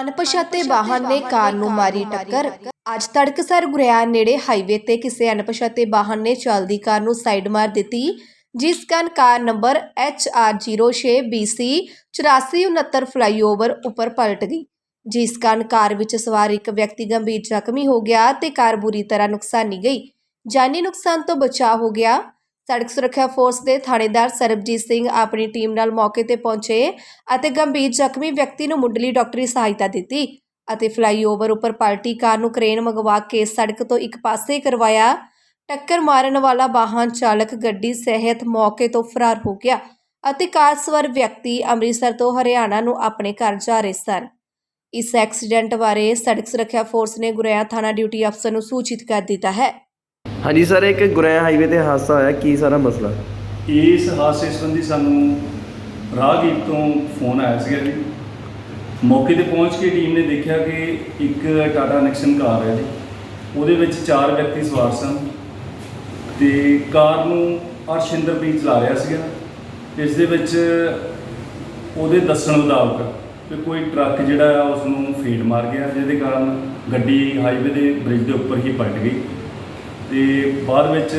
ਅਣਪਛਾਤੇ ਵਾਹਨ ਨੇ ਕਾਰ ਨੂੰ ਮਾਰੀ ਟੱਕਰ। ਅੱਜ ਤੜਕਸਰ ਗੁਰਿਆਨ ਨੇੜੇ ਹਾਈਵੇ ਤੇ ਕਿਸੇ ਅਣਪਛਾਤੇ ਵਾਹਨ ਨੇ ਚੱਲਦੀ ਕਾਰ ਨੂੰ ਸਾਈਡ ਮਾਰ ਦਿੱਤੀ, ਜਿਸ ਕਾਰਨ ਕਾਰ ਨੰਬਰ HR06BC 8469 ਫਲਾਈਓਵਰ ਉੱਪਰ ਪਲਟ ਗਈ, ਜਿਸ ਕਾਰਨ ਕਾਰ ਵਿੱਚ ਸਵਾਰ ਇੱਕ ਵਿਅਕਤੀ ਗੰਭੀਰ ਜ਼ਖਮੀ ਹੋ ਗਿਆ ਤੇ ਕਾਰ ਬੁਰੀ ਤਰ੍ਹਾਂ ਨੁਕਸਾਨੀ ਗਈ। ਜਾਨੀ ਨੁਕਸਾਨ ਤੋਂ ਬਚਾਅ ਹੋ ਗਿਆ। ਸੜਕ ਸੁਰੱਖਿਆ ਫੋਰਸ ਦੇ ਥਾਣੇਦਾਰ ਸਰਬਜੀਤ ਸਿੰਘ ਆਪਣੀ ਟੀਮ ਨਾਲ ਮੌਕੇ ਤੇ ਪਹੁੰਚੇ ਅਤੇ ਗੰਭੀਰ ਜ਼ਖਮੀ ਵਿਅਕਤੀ ਨੂੰ ਮੁੱਢਲੀ ਡਾਕਟਰੀ ਸਹਾਇਤਾ ਦਿੱਤੀ ਅਤੇ ਫਲਾਈਓਵਰ ਉੱਪਰ ਪਲਟੀ ਕਾਰ ਨੂੰ ਕ੍ਰੇਨ ਮੰਗਵਾ ਕੇ ਸੜਕ ਤੋਂ ਇੱਕ ਪਾਸੇ ਕਰਵਾਇਆ। ਟੱਕਰ ਮਾਰਨ ਵਾਲਾ ਵਾਹਨ ਚਾਲਕ ਗੱਡੀ ਸਹਿਤ ਮੌਕੇ ਤੋਂ ਫਰਾਰ ਹੋ ਗਿਆ ਅਤੇ ਕਾਰ ਸਵਾਰ ਵਿਅਕਤੀ ਅੰਮ੍ਰਿਤਸਰ ਤੋਂ ਹਰਿਆਣਾ ਨੂੰ ਆਪਣੇ ਘਰ ਜਾ ਰਹੇ ਸਨ। ਇਸ ਐਕਸੀਡੈਂਟ ਬਾਰੇ ਸੜਕ ਸੁਰੱਖਿਆ ਫੋਰਸ ਨੇ ਗੁਰੇਆ ਥਾਣਾ ਡਿਊਟੀ ਅਫਸਰ ਨੂੰ ਸੂਚਿਤ ਕਰ ਦਿੱਤਾ ਹੈ। ਹਾਂਜੀ ਸਰ, ਇੱਕ ਗੁਰੇਆ ਹਾਈਵੇ ਤੇ ਹਾਦਸਾ ਹੋਇਆ। ਕੀ ਸਾਰਾ ਮਸਲਾ? ਇਸ ਹਾਦਸੇ ਸੰਬੰਧੀ ਸਾਨੂੰ ਰਾਹਗੀਰ ਤੋਂ ਫੋਨ ਆਇਆ ਸੀਗਾ ਜੀ। ਮੌਕੇ ਤੇ ਪਹੁੰਚ ਕੇ ਟੀਮ ਨੇ ਦੇਖਿਆ ਕਿ ਇੱਕ ਟਾਟਾ ਨੈਕਸਨ ਕਾਰ ਹੈ ਜੀ। ਉਹਦੇ ਵਿੱਚ ਚਾਰ ਵਿਅਕਤੀ ਸਵਾਰ ਸਨ ਤੇ ਕਾਰ ਨੂੰ ਅਰਸ਼ਿੰਦਰਪ੍ਰੀਤ ਚਲਾ ਰਿਹਾ ਸੀਗਾ। ਇਸ ਦੇ ਵਿੱਚ ਉਹਦੇ ਦੱਸਣ ਮੁਤਾਬਕ ਕਿ ਕੋਈ ਟਰੱਕ ਜਿਹੜਾ ਆ ਉਸ ਨੂੰ ਫੀਡ ਮਾਰ ਗਿਆ। ਜਿਹਦੇ ਕਾਰਨ ਗੱਡੀ ਹਾਈਵੇ ਦੇ ਬ੍ਰਿਜ ਦੇ ਉੱਪਰ ਹੀ ਪਲਟ ਗਈ। ਤੇ ਬਾਅਦ ਵਿੱਚ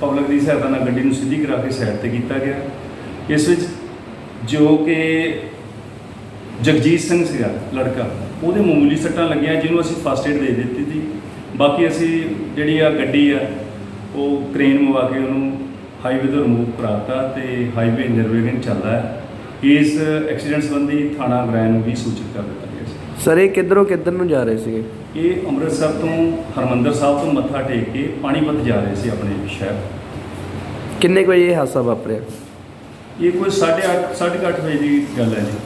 ਪਬਲਿਕ ਦੀ ਸਹਾਇਤਾ ਨਾਲ ਗੱਡੀ ਨੂੰ ਸਿੱਧੀ ਕਰਾ ਕੇ ਸਾਈਡ ਤੇ ਕੀਤਾ ਗਿਆ। ਇਸ ਵਿੱਚ ਜੋ ਕਿ ਜਗਜੀਤ ਸਿੰਘ ਸੀਗਾ, ਲੜਕਾ, ਉਹਦੇ ਮਾਮੂਲੀ ਸੱਟਾਂ ਲੱਗੀਆਂ ਜਿਹਨੂੰ ਅਸੀਂ ਫਸਟ ਏਡ ਦੇ ਦਿੱਤੀ ਸੀ। ਬਾਕੀ ਅਸੀਂ ਜਿਹੜੀ ਆ ਗੱਡੀ ਆ, ਉਹ ਕ੍ਰੇਨ ਮੰਗਵਾ ਕੇ ਉਹਨੂੰ ਹਾਈਵੇ ਤੋਂ ਰਿਮੂਵ ਕਰਾਤਾ ਤੇ ਹਾਈਵੇ ਨਿਰਵਿਘਨ ਚੱਲਦਾ ਹੈ। ਇਸ ਐਕਸੀਡੈਂਟ ਸੰਬੰਧੀ ਥਾਣਾ ਗ੍ਰੈਨ ਨੂੰ ਵੀ ਸੂਚਿਤ ਕਰ ਦਿੱਤਾ ਗਿਆ। ਸਰ ਇਹ ਕਿੱਧਰੋਂ ਕਿੱਧਰ ਨੂੰ ਜਾ ਰਹੇ ਸੀਗੇ? ਇਹ ਅੰਮ੍ਰਿਤਸਰ ਤੋਂ ਹਰਮੰਦਰ ਸਾਹਿਬ ਤੋਂ ਮੱਥਾ ਟੇਕ ਕੇ ਪਾਣੀਪਤ ਜਾ ਰਹੇ ਸੀ ਆਪਣੇ ਸ਼ਹਿਰ। ਕਿੰਨੇ ਕੁ ਵਜੇ ਇਹ ਹਾਦਸਾ ਵਾਪਰਿਆ? ਇਹ ਕੋਈ 8:30 8:30 ਵਜੇ ਦੀ ਗੱਲ ਹੈ ਜੀ।